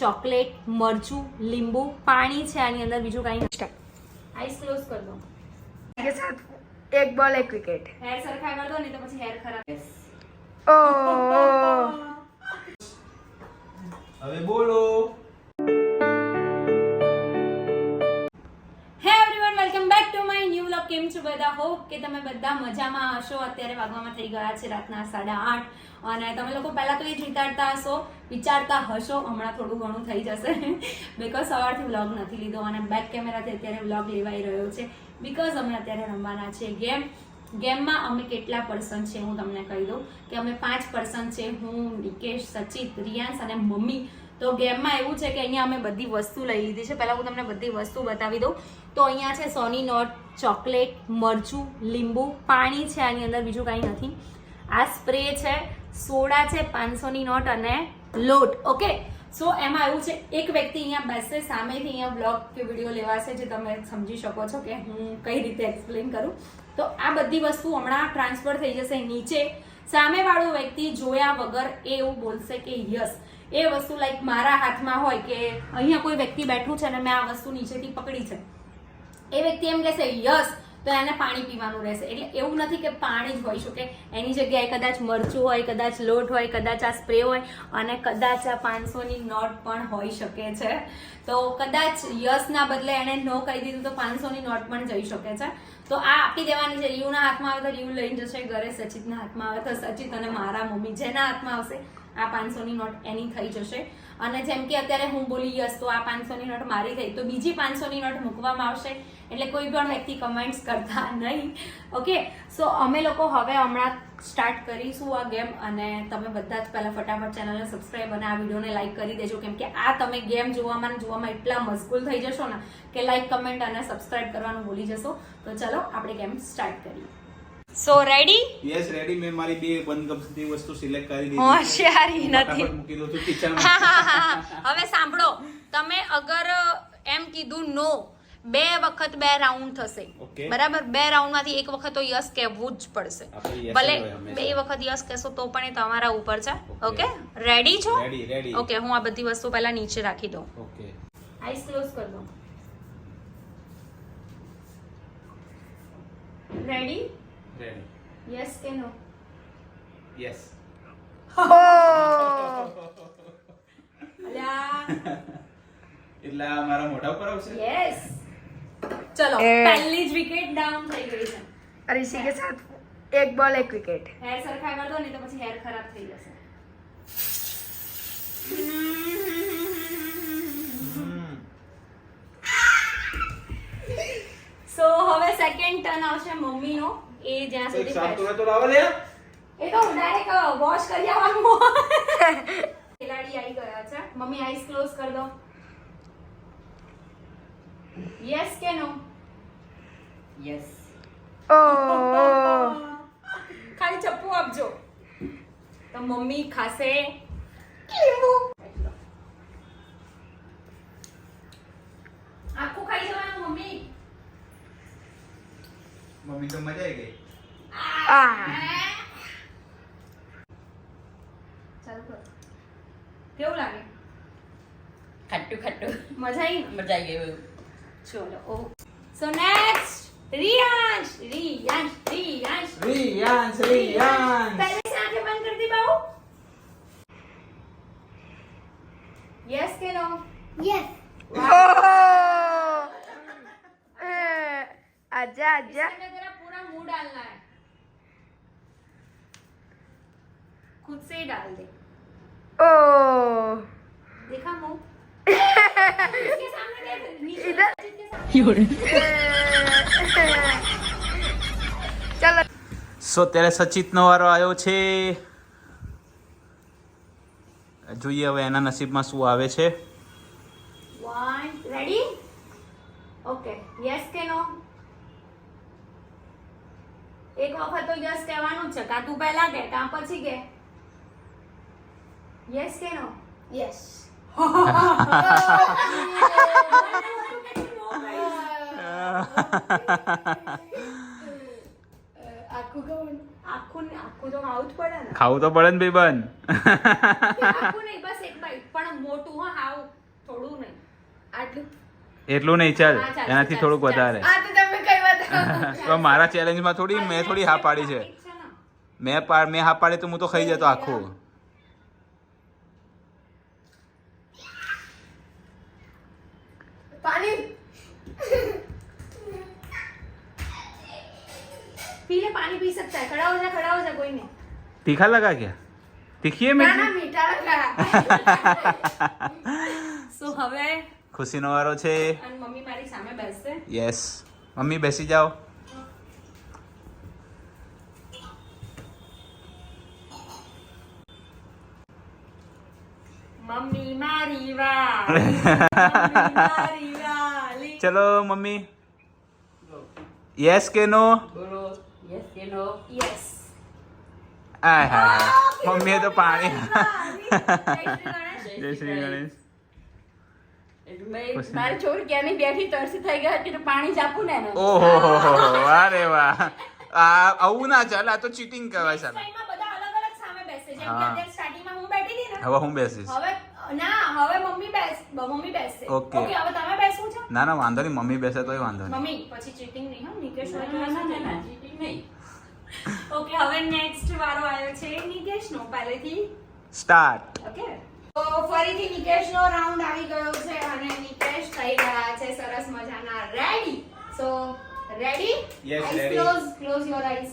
Chocolate મરચું લીંબુ પાણી છે આની અંદર બીજું કાંઈ આઈસ ક્લોઝ કરી દો. એક બોલ એક વિકેટ હેર સરખા કરી દો નહીં તો પછી હેર ખરાબ ઓ હવે બોલો. કેમ છો બધા? હોપ કે તમે બધા મજામાં હશો. અત્યારે વાગવામાં થઈ ગયા છે રાતના સાડા આઠ અને તમે લોકો પહેલાં તો એ જ વિચારતા હશો વિચારતા હશો. હમણાં થોડું ઘણું થઈ જશે. બિકોઝ સવારથી વ્લોગ નથી લીધો અને બેક કેમેરાથી અત્યારે વ્લોગ લેવાઈ રહ્યો છે. બિકોઝ અમે અત્યારે રમવાના છે ગેમ ગેમમાં અમે કેટલા પર્સન છે હું તમને કહી દઉં કે અમે પાંચ પર્સન છે. હું, નિકેશ, સચિત રિયાંશ અને મમ્મી તો ગેમમાં એવું છે કે અહીંયા અમે બધી વસ્તુ લઈ લીધી છે. પહેલાં હું તમને બધી વસ્તુ બતાવી દઉં. તો અહીંયા છે સોની નોટ, ચોકલેટ, મરચું, લીંબુ, પાણી છે આની અંદર, બીજું કાંઈ નથી. આ સ્પ્રે છે, સોડા છે પાંચસોની નોટ અને લોટ. ઓકે સો એમાં એવું છે, એક વ્યક્તિ અહીંયા બેસશે સામેથી અહીંયા બ્લોગ કે વીડિયો લેવાશે જે તમે સમજી શકો છો કે હું કઈ રીતે એક્સપ્લેન કરું. તો આ બધી વસ્તુ હમણાં ટ્રાન્સફર થઈ જશે નીચે. સામેવાળો વ્યક્તિ જોયા વગર એ એવું બોલશે કે યસ એ વસ્તુ લાઈક મારા હાથમાં હોય કે અહીંયા કોઈ વ્યક્તિ બેઠું છે અને મેં આ વસ્તુ નીચેથી પકડી છે. એ વ્યક્તિ એમ કહેશે, યસ, તો એને પાણી પીવાનું રહેશે. એટલે એવું નથી કે પાણી જ હોઈ શકે. એની જગ્યાએ કદાચ મરચું હોય, કદાચ લોટ હોય, કદાચ આ સ્પ્રે હોય અને કદાચ આ પાંચસોની નોટ પણ હોઈ શકે છે. તો કદાચ યસના બદલે એણે નો કહી દીધું તો પાંચસોની નોટ પણ જઈ શકે છે. તો આ આપી દેવાની છે. રીવના હાથમાં આવે તો રીવ લઈને જશે. ઘરે સચિતના હાથમાં આવે તો સચિત અને મારા મમ્મી જેના હાથમાં આવશે. આ પાંચસોની નોટ એની થઈ જશે. અને જેમ કે અત્યારે હું બોલી યસ, તો આ પાંચસોની નોટ મારી થઈ. તો બીજી પાંચસોની નોટ મૂકવામાં આવશે. એટલે કોઈ પણ વ્યક્તિ કમેન્ટ્સ કરતા નહીં. ઓકે સો અમે લોકો હવે હમણાં સ્ટાર્ટ કરીશું આ ગેમ અને તમે બધા જ પહેલાં ફટાફટ ચેનલને સબસ્ક્રાઈબ અને આ વિડીયોને લાઈક કરી દેજો. કેમ કે આ તમે ગેમ જોવામાં જોવામાં એટલા મશગુલ થઈ જશો ને કે લાઈક કમેન્ટ અને સબસ્ક્રાઈબ કરવાનું ભૂલી જશો. તો ચલો, આપણે ગેમ સ્ટાર્ટ કરીએ. સો રેડી યસ રેડી મેં મારી બે મનગમતી વસ્તુ સિલેક્ટ કરી દીધી હોશિયારી નથી. મૂકી દઉં છું. હવે સાંભળો. તમે અગર એમ કીધું નો બે વખત બે રાઉન્ડ થશે. બરાબર? બે રાઉન્ડમાંથી એક વખત તો યસ કહેવું જ પડશે. ભલે. બે વખત યસ કહેશો તો પણ એ તમારા ઉપર છે. ઓકે રેડી છો. ઓકે હું આ બધી વસ્તુ પહેલા નીચે રાખી દઉં. આઈસ ક્લોઝ કરી દઉં. Ready Ready. Yes કે no? Yes. એટલે આ મારા જ વિકેટ ડાઉન થઈ ગઈ છે. એક બોલ એક વિકેટ હેર સરખા કર નહીં તો પછી હેર ખરાબ થઈ જશે. સો હવે સેકન્ડ ટર્ન આવશે મમ્મીનો. એ જ્યાં તો એક સુધી સાફ બેસ- તો તો લાવો લે એ તો ડાયરેક્ટ વોશ કરી આવવાનું ખેલાડી આવી ગયા છે મમ્મી આઈસ ક્લોઝ કરી દો યસ કે નો યસ ओ ખાલી ચપ્પુ આપજો તો મમ્મી ખાશે લીંબુ આખું ખાઈ જવાનું મમ્મી મમ્મી તો મજા આવી ગઈ आ ચાલુ કર કેવું લાગે ખટ્ટું ખટ્ટું મજા આવી મજા આવી ગઈ ચલો oh so next Riyansh Riyansh Riyansh Riyansh Riyansh पहले से आंखें बंद कर दी बाबू यस के नो आजा आजा इसमें तेरा पूरा मुंह डालना है खुद से ही डाल दे ओ देखा मुंह इसके सामने देख नीचे इधर। इसके सामने चलो સો ત્યારે સચિતનો વારો આવ્યો છે જોઈએ હવે એના નસીબમાં શું આવે છે वन रेडी ओके यस કે નો એક વખત તો યસ કહેવાનું જ છે કાં તું પહેલા કે કાં પછી કે યસ કે નો યસ ખાવું જ પડે ને ખાવું તો પડે ને ભાઈ બન આખું નહીં બસ એક બાઈટ પણ મોટું હા હાવ થોડું નહીં. આટલું. એટલું નહીં ચાલ. એનાથી થોડુંક વધારે. મારા ચેલેન્જમાં થોડી મેં થોડી હા પાડી છે? મેં મેં હા પાડી તો હું તો ખાઈ જતો આખું. પાણી પી લે પાણી પી सकता है खड़ा हो जा खड़ा हो जा कोई नहीं તીખા લગા ક્યાં તીખી ના ના મેં મીઠા લગા સો હવે ખુશીનો વારો છે અને મમ્મી મારી સામે બેસશે યસ મમ્મી બેસી જાઓ મમ્મી મારી વાલી. મમ્મી મારી વાલી ચલો મમ્મી. યસ કે નો બોલો. યસ કે નો યસ આ હા મમ્મી તો પાણી. જય શ્રી ગણેશ. મારી છોકરી ક્યાંની બેઠી તરસી થઈ ગઈ હતી પાણી જ આપું ને ઓહો અરે વાહ. આ આવું ના ચાલે આ તો ચીટિંગ કહેવાય ચાલે ટાઈમમાં બધા અલગ અલગ સામે બેસે જેમ કે હા. બેઠી હતી ને હવે હું બેસીશ. હવે ના હવે મમ્મી બેસ મમ્મી બેસશે. ઓકે. હવે તમે બેસવું છે? ના ના વાંધો નહીં મમ્મી બેસે તોય વાંધો નહીં. મમ્મી પછી ચીટિંગ નહીં હો નિકેશ હોય ના, ના, ના, હશે નહીં. ઓકે હવે નેક્સ્ટ વારો આવ્યો છે નિકેશ નો પહેલેથી. Start okay. તો ફરીથી નિકેશનો રાઉન્ડ આવી ગયો છે અને નિકેશ થઈ ગયા છે સરસ મજાના. Ready so ready yes ready close close your eyes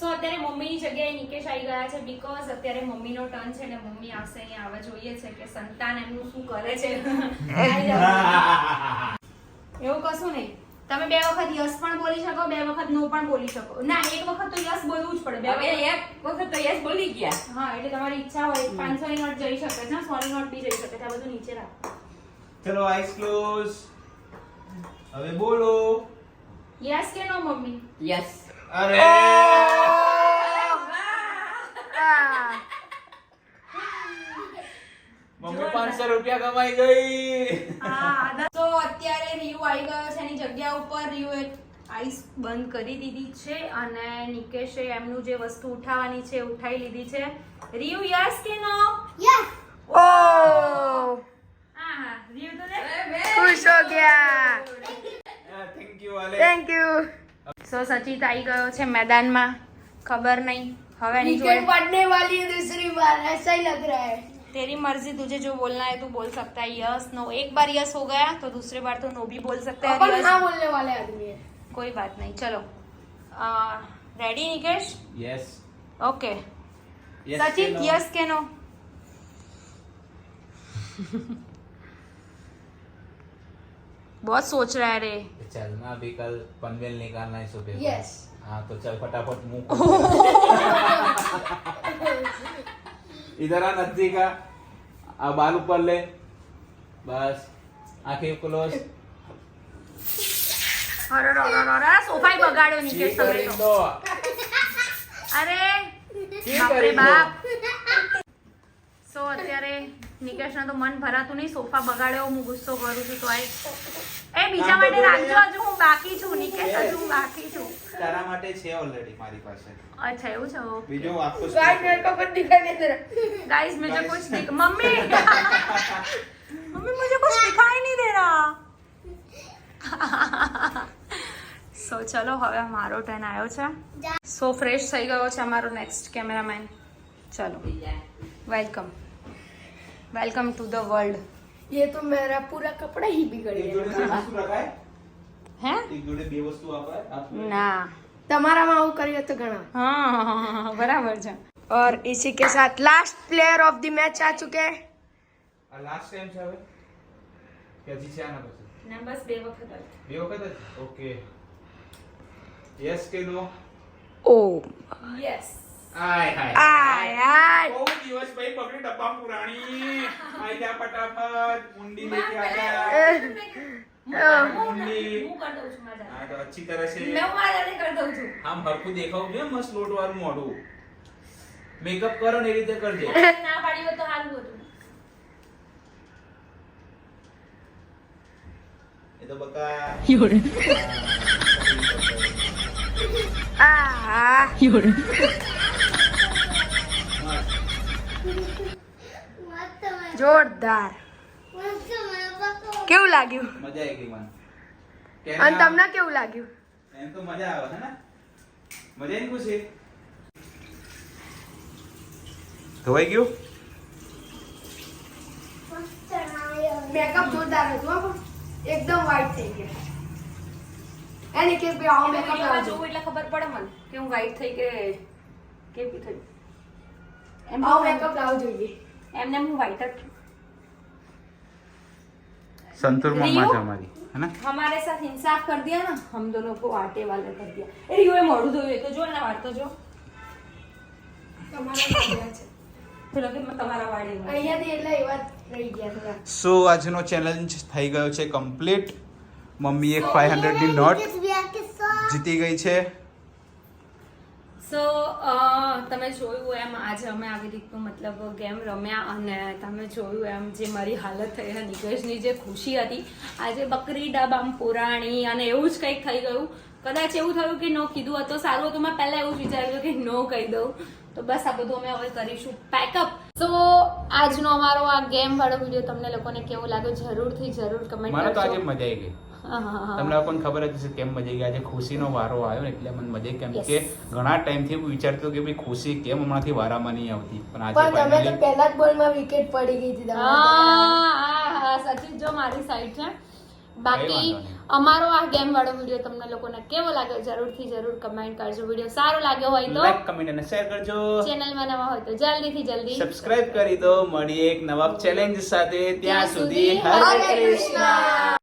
so અત્યારે મમ્મીની જગ્યાએ નિકેશ આવી ગયા છે બીકોઝ અત્યારે મમ્મીનો ટર્ન છે ને મમ્મી આવશે અહીંયા આવવા જોઈએ છે કે સંતાન એમનું શું કરે છે. એવું કશું નહીં. તમે બે વખત યસ પણ બોલી શકો બે વખત નો પણ બોલી શકો. ના એક વખત તો યસ બોલવું જ પડે. બે એક વખત તો યસ બોલી ગયા. હા એટલે તમારી ઈચ્છા હોય. પાંચસો ની નોટ જઈ શકે છે સો ની નોટ બી જઈ શકે છે. આ બધું નીચે રાખો. ચલો આઈસ ક્લોઝ હવે બોલો. યસ કે નો મમ્મી? યસ અરે! મમ્મી પાંચસો રૂપિયા કમાઈ ગઈ હા તો અત્યારે રિયુ આવી ગયો છે એની જગ્યા ઉપર રિયુ એક આઈસ બંધ કરી દીધી છે અને નિકેશે એમનું જે વસ્તુ ઉઠાવવાની છે એ ઉઠાવી લીધી છે રિયુ યસ કે નો Oh. હા હા રિયુ તો લે खुश हो गया થેન્ક યુ અલે थैंक यू સો સચિત આવી ગયો છે મેદાનમાં ખબર નહીં હવે એની विकेट જોડે पड़ने वाली है दूसरी बार ऐसा ही लग रहा है तेरी मर्ज़ी तुझे जो बोलना है तू बोल सकता है यस नो एक बार यस हो गया तो दूसरी बार तो नो भी बोल सकता है अपन हाँ बोलने वाले आदमी है। कोई बात नहीं चलो। Ready Nikesh yes okay Sachit yes के नो बहुत सोच रहा है रे। चल ना अभी कल पनवेल निकालना है सुबह Yes. हाँ तो चल फटाफट मुँह इधर आ नजदीक आ आ बाल ऊपर ले बस आंखें क्लोज અરે ro ro ro ro સોફાઈ બગાડ્યો Nikesh તમે તો દો અરે ઠીક બાપ રે કરી દો. બાપ સો અત્યારે નિકેશના તો મન ભરાતું નહીં. સોફા બગાડ્યો હું ગુસ્સો કરું છું તો એ બીજા માટે રાખજો હજુ હું બાકી છું નિકેશ હજુ હું બાકી છું. તારા માટે છે ઓલરેડી મારી પાસે. અચ્છા એવું છે? બીજો આપકો ગાઈસ મેરે કો કુછ દિખા દે ગાઈસ મુજે કુછ દિખ મમ્મી! મમ્મી મુજે કુછ દિખાઈ નહીં દે રહા સો ચલો હવે મારો ટર્ન આવ્યો છે. સો ફ્રેશ થઈ ગયો છે અમારો નેક્સ્ટ કેમેરામેન ચલો. Welcome welcome to the world ये तो मेरा पूरा कपड़ा ही बिगड़ એક જોડે બે गया વસ્તુ રખાય હે એક જોડે બે વસ્તુ અપાય આ ના તમારામાં આવું કર્યું તો ઘણા હા બરાબર છે और इसी के साथ last player of the match आ चुके हैं આ લાસ્ટ ટાઈમ છે હવે કે હજી છે આના પછી ના બસ બે વખત જ. બે વખત જ ઓકે યસ કે નો ओ યસ આય હાય आय आय બહુ દિવસ ભાઈ પકડી ડબ્બા પુરાણી આઈ જા ફટાફટ મુંડી લેકે આ જા હું હા. હું મમ્મી. હું કરી દઉં છું મારા જાતે. હા તો અચ્છી तरह से મેં હું મારા જાતે કરી દઉં છું આમ હરખું દેખાવું જોઈએ મસ્ત લોટ વાળું મોઢું મેકઅપ કરો ને એ રીતે કરજે ના પાડી હોય તો સારું હતું એ તો બકા આ જોરદાર કેવું લાગ્યું મજા આવી ગઈ મને કેમ અને આ- તમને કેવું લાગ્યું એમ તો મજા આવે હે ને મજા આવી ખુશી ધોવાઈ ગયું મેકઅપ જોરદાર હતું હો પણ. એકદમ વ્હાઈટ થઈ ગયા એની કે ભાઈ આવો મેકઅપ વિડીયોમાં લાવજો જોઉં એટલે ખબર પડે મને કે હું white થઈ કે કેવી થઈ એમ આવો મેકઅપ લાવવો જોઈએ એમને હું white જ છું. સંતૂર મમ્મા છે અમારી હે ને हमारे साथ इंसाफ कर दिया ना हम दोनों को आटे वाले कर दिया ए रियो એ મોઢું ધોયું એ તો જો ને વાળ તો જો તમારા લાગ્યા છે પેલો કે મેં તમારા વાળે હોય. અહીંયાથી એટલે એવા જ રહી ગયા થોડા સો આજનો ચેલેન્જ થઈ ગયો છે કમ્પ્લીટ મમ્મી એક ફાઈવ હંડ્રેડની નોટ જીતી ગઈ છે સો તમે જોયું એમ આજે અમે આવી રીતનું મતલબ ગેમ રમ્યા અને તમે જોયું એમ જે મારી હાલત થઈ અને નિકેશની જે ખુશી હતી આજે બકરી આમ પુરાણી અને એવું જ કંઈક થઈ ગયું. કદાચ એવું થયું કે નો કીધું હતું સારું હતું મેં પહેલા એવું જ વિચાર્યું કે નો કહી દઉં. તો બસ આ બધું અમે હવે કરીશું. પેકઅપ તો આજનો અમારો આ ગેમ વાળો વીડિયો તમને લોકોને કેવો લાગ્યો? જરૂરથી જરૂર કમેન્ટ મને કરજો. મજા આવી ગઈ. તમને પણ ખબર જ છે કેમ મજા ગયા ગઈ આજે ખુશીનો વારો આવ્યો ને એટલે મને મજા કેમ. કે ઘણા ટાઈમથી હું વિચારતો કે ભાઈ ખુશી કેમ હમણાંથી વારામાં નહીં આવતી? પણ આજે પણ તમે તો પહેલા જ બોલમાં વિકેટ પડી ગઈ હતી હા હા, સચિન જો મારી સાઈડ છે. બાકી. અમારો આ ગેમ વાળો વીડિયો તમને લોકોને કેવો લાગ્યો? જરૂરથી જરૂર કમેન્ટ કરજો. વીડિયો સારો લાગ્યો હોય તો લાઈક કમેન્ટ અને શેર કરજો. ચેનલમાં નવા હોય તો જલ્દીથી જલ્દી સબસ્ક્રાઇબ કરી દો. મળીએ એક નવા ચેલેન્જ સાથે. ત્યાં સુધી હરે કૃષ્ણ